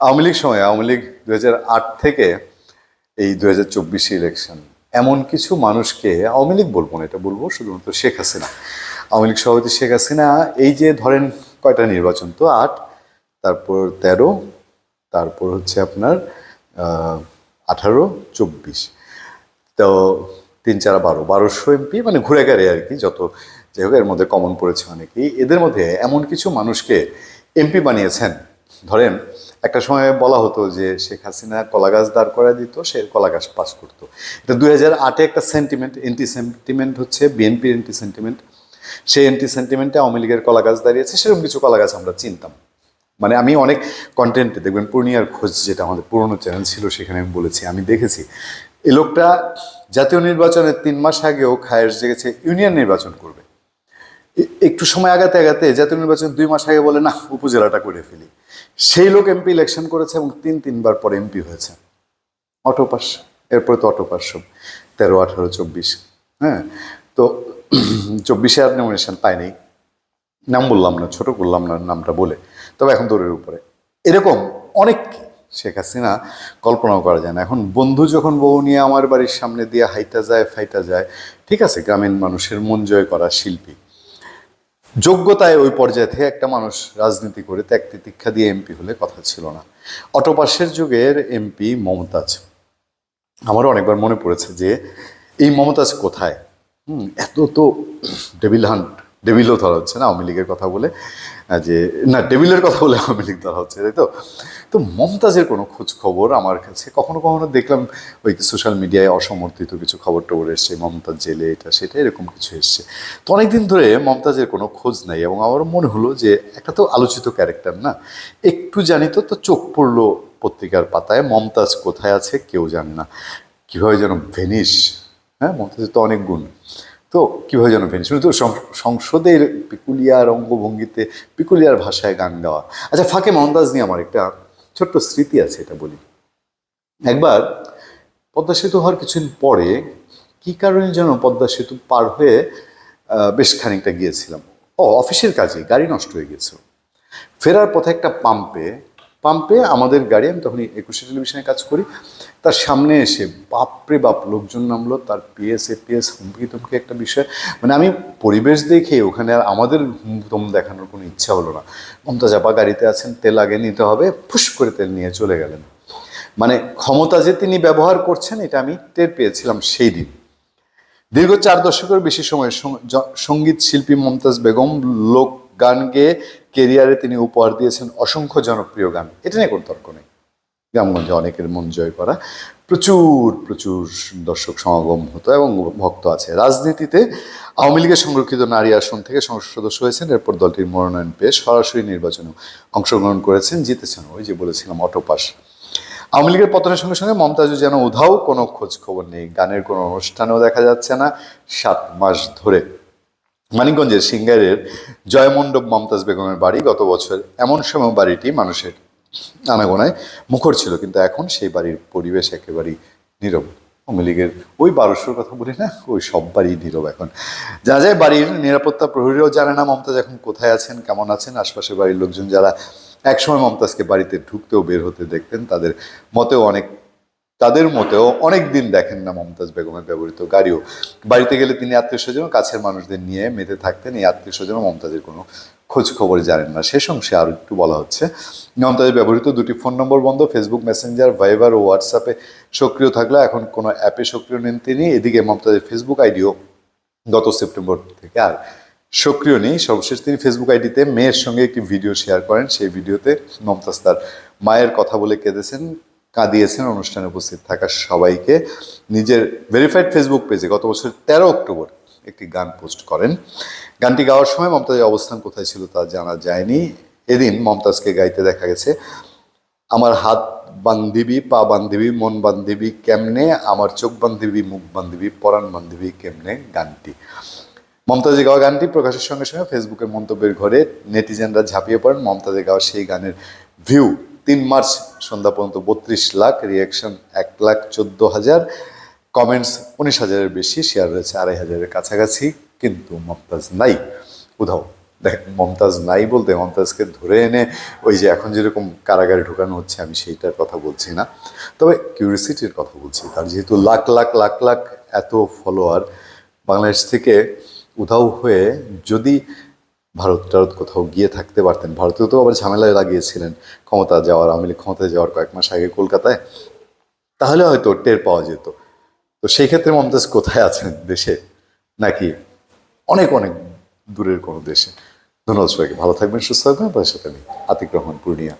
আওয়ামী লীগ সময়, আওয়ামী লীগ দু হাজার আট থেকে এই দু হাজার ইলেকশন এমন কিছু মানুষকে আওয়ামী লীগ বলব না, এটা বলব শুধুমাত্র শেখ হাসিনা। আওয়ামী লীগ সভাপতি শেখ হাসিনা, এই যে ধরেন কয়টা নির্বাচন তো, আট, তারপর তেরো, তারপর হচ্ছে আপনার আঠারো, চব্বিশ। তো তিন চার বারো, বারোশো এমপি মানে ঘুরে গেড়ে আর কি, যত যাই হোক, এর মধ্যে কমন পড়েছে অনেকেই। এদের মধ্যে এমন কিছু মানুষকে এমপি বানিয়েছেন, ধরেন একটা সময় বলা হতো যে শেখ হাসিনা কলা গাছ দাঁড় করে দিত, সে কলা গাছ পাস করতো। এটা দুই হাজার আটে একটা সেন্টিমেন্ট এন্টি সেন্টিমেন্ট হচ্ছে বিএনপির এন্টি সেন্টিমেন্ট সেই এন্টি সেন্টিমেন্টে আওয়ামী লীগের কলা গাছ দাঁড়িয়েছে, সেরকম কিছু কলা গাছ আমরা চিনতাম। মানে আমি অনেক কন্টেন্টে দেখবেন পূর্ণিয়ার খোঁজ যেটা আমাদের পুরনো চ্যানেল ছিল, সেখানে আমি বলেছি, আমি দেখেছি। এ লোকটা জাতীয় নির্বাচনের তিন মাস আগেও খায়ের জেগেছে, ইউনিয়ন নির্বাচন করবে। একটু সময় আগাতে আগাতে জাতীয় নির্বাচন দুই মাস আগে বলে, না, উপজেলাটা করে ফেলি। সেই লোক এমপি ইলেকশন করেছে এবং তিন, তিনবার পর এমপি হয়েছে। অটো পাস এরপরে তো অটো পাস সব। তেরো, আঠারো, চব্বিশ হ্যাঁ? তো চব্বিশে আর নমিনেশন পায়নি। নাম বললাম না, ছোট করলাম না নামটা বলে। তবে এখন দৌড়ের উপরে। এরকম অনেক শেখ হাসিনা কল্পনাও করা যায় না। এখন বন্ধু যখন বউ নিয়ে আমার বাড়ির সামনে দিয়ে হাইটা যায়, ফাইটা যায়, ঠিক আছে, গ্রামীণ মানুষের মন জয় করা শিল্পী। যোগ্যতায় ওই পর্যায়ে থেকে একটা মানুষ রাজনীতি করে ত্যাগ তিতিক্ষা দিয়ে এমপি হলে কথা ছিল না। অটোপাসের যুগের এমপি মমতাজ। আমার অনেকবার মনে পড়েছে যে, এই মমতাজ কোথায়? হুম, এত তো ডেভিল হান্ট, ডেভিলও ধরা হচ্ছে না, আওয়ামী লীগের কথা বলে। যে, না, টেবিলের কথা বলে আওয়ামী লীগ হচ্ছে, তাই তো? তো মমতাজের কোনো খোঁজ খবর আমার কাছে? কখনো কখনো দেখলাম ওই সোশ্যাল মিডিয়ায় অসমর্থিত কিছু খবর টবর এসছে, মমতাজ জেলে এটা, সেটা, এরকম কিছু এসছে। তো অনেকদিন ধরে মমতাজের কোনো খোঁজ নাই এবং আমার মনে হলো যে, একটা তো আলোচিত ক্যারেক্টার না? একটু জানি তো তো চোখ পড়ল পত্রিকার পাতায়, মমতাজ কোথায় আছে কেউ জানে না। কীভাবে যেন ভেনিস হ্যাঁ মমতাজের তো অনেক গুণ। তো কীভাবে যেন উনি তো সংসদের পিকুলিয়ার অঙ্গভঙ্গিতে পিকুলিয়ার ভাষায় গান গাওয়া। আচ্ছা ফাঁকে মমতাজ নিয়ে আমার একটা ছোট্ট স্মৃতি আছে, এটা বলি। একবার পদ্মা সেতু হওয়ার কিছুদিন পরে কী কারণে যেন পদ্মা সেতু পার হয়ে বেশ খানিকটা গিয়েছিলাম। ও, অফিসের কাজে, গাড়ি নষ্ট হয়ে গিয়েছিল। ফেরার পথে একটা পাম্পে পাম্পে আমাদের গাড়ি, আমি তখন একুশে টেলিভিশনে কাজ করি। তার সামনে এসে বাপরে বাপ, লোকজন নামলো, তার পিএস এপিএস হুমকি তুমকি একটা বিষয়। মানে আমি পরিবেশ দেখে ওখানে আর আমাদের হুমদম দেখানোর কোনো ইচ্ছা হলো না। মমতা চাপা গাড়িতে আছেন, তেল আগে নিতে হবে, ফুস করে তেল নিয়ে চলে গেলেন। মানে ক্ষমতা যে তিনি ব্যবহার করছেন, এটা আমি টের পেয়েছিলাম সেই দিন। দীর্ঘ চার দশকের বেশি সময় সংগীত শিল্পী মমতাজ বেগম, লোক গান গেয়ে কেরিয়ারে তিনি উপহার দিয়েছেন অসংখ্য জনপ্রিয় গান। এটা নিয়ে কোনো তর্ক নেই। গ্রামগঞ্জে অনেকের মন জয় করা। প্রচুর প্রচুর দর্শক সমাগম হতো এবং ভক্ত আছে। রাজনীতিতে আওয়ামী লীগের সংরক্ষিত নারী আসন থেকে সংসদ সদস্য হয়েছেন। এরপর দলটির মনোনয়ন পেয়ে সরাসরি নির্বাচনে অংশগ্রহণ করেছেন। জিতেছেন। ওই যে বলেছিলাম অটোপাস আওয়ামী লীগের পতনের সঙ্গে সঙ্গে মমতাজু যেন উধাও। কোনো খোঁজ খবর নেই। গানের কোনো অনুষ্ঠানেও দেখা যাচ্ছে না। সাত মাস ধরে মানিকগঞ্জের সিঙ্গারের জয়মণ্ডপ মমতাজ বেগমের বাড়ি গত বছর এমন সময় বাড়িটি মানুষের আনাগোনায় মুখর ছিল, কিন্তু এখন সেই বাড়ির পরিবেশ একেবারেই নীরব। আওয়ামী লীগের ওই বারোশোর কথা বলি না, ওই সব বাড়ি নীরব এখন। জানা যায় বাড়ির নিরাপত্তা প্রহরীরাও জানে না মমতাজ এখন কোথায় আছেন, কেমন আছেন, আশপাশের বাড়ির লোকজন যারা একসময় মমতাজকে বাড়িতে ঢুকতেও বের হতে দেখতেন, তাদের মতেও অনেক তাদের মতেও অনেক দিন দেখেন না মমতাজ বেগমের ব্যবহৃত গাড়িও। বাড়িতে গেলে তিনি আত্মীয় স্বজন কাছের মানুষদের নিয়ে মেতে থাকতেন। এই আত্মীয় স্বজন মমতাজের কোনো খোঁজ খবর জানেন না। শেষ অংশে আরও একটু বলা হচ্ছে, মমতাজের ব্যবহৃত দুটি ফোন নম্বর বন্ধ ফেসবুক মেসেঞ্জার ভাইবার ও হোয়াটসঅ্যাপে সক্রিয় থাকলেও এখন কোনো অ্যাপে সক্রিয় নেন তিনি। এদিকে মমতাজের ফেসবুক আইডিও গত সেপ্টেম্বর থেকে আর সক্রিয় নেই। সর্বশেষ তিনি ফেসবুক আইডিতে মেয়ের সঙ্গে একটি ভিডিও শেয়ার করেন। সেই ভিডিওতে মমতাজ তার মায়ের কথা বলে কেঁদেছেন। কাঁদিয়েছেন, অনুষ্ঠানে উপস্থিত থাকা সবাইকে। নিজের ভেরিফাইড ফেসবুক পেজে গত বছর তেরো অক্টোবর একটি গান পোস্ট করেন। গানটি গাওয়ার সময় মমতাজের অবস্থান কোথায় ছিল তা জানা যায়নি। এদিন মমতাজকে গাইতে দেখা গেছে, আমার হাত বান্ধিবি, পা বান্ধিবি, মন বান্ধিবি কেমনে, আমার চোখ বান্ধিবি, মুখ বান্ধিবি, পরাণ বান্ধিবি কেমনে? গানটি। মমতাজের গাওয়া গানটি প্রকাশের সঙ্গে সঙ্গে ফেসবুকের মন্তব্যের ঘরে নেটিজেনরা ঝাঁপিয়ে পড়েন। মমতাজের গাওয়া সেই গানের ভিউ তিন মার্চ, সন্ধ্যা পর্যন্ত বত্রিশ লাখ রিয়াকশন এক লাখ চোদ্দ হাজার কমেন্টস উনিশ হাজারের বেশি শেয়ার রয়েছে আড়াই হাজারের কাছাকাছি, কিন্তু মমতাজ নাই। উধাও, দেখ, মমতাজ নাই বলতে মমতাজকে ধরে এনে ওই যে এখন যেরকম কারাগারে ঢোকানো হচ্ছে, আমি সেইটার কথা বলছি না। তবে কিউরিসিটির কথা বলছি তার যেহেতু লাখ লাখ লাখ লাখ এত ফলোয়ার বাংলাদেশ থেকে উধাও হয়ে যদি ভারত টারত কোথাও গিয়ে থাকতে পারতেন। ভারতেও তো আবার ঝামেলায় লাগিয়েছিলেন ক্ষমতা যাওয়ার, আওয়ামী লীগ ক্ষমতায় যাওয়ার কয়েক মাস আগে কলকাতায়। তাহলে হয়তো টের পাওয়া যেত। তো সেই ক্ষেত্রে মমতাজ কোথায় আছেন দেশে? নাকি অনেক অনেক দূরের কোনো দেশে? ধন্যবাদ সবাইকে। ভালো থাকবেন, সুস্থ থাকবেন। আপনার সাথে আমি আতিক রহমান, পূর্ণিয়া।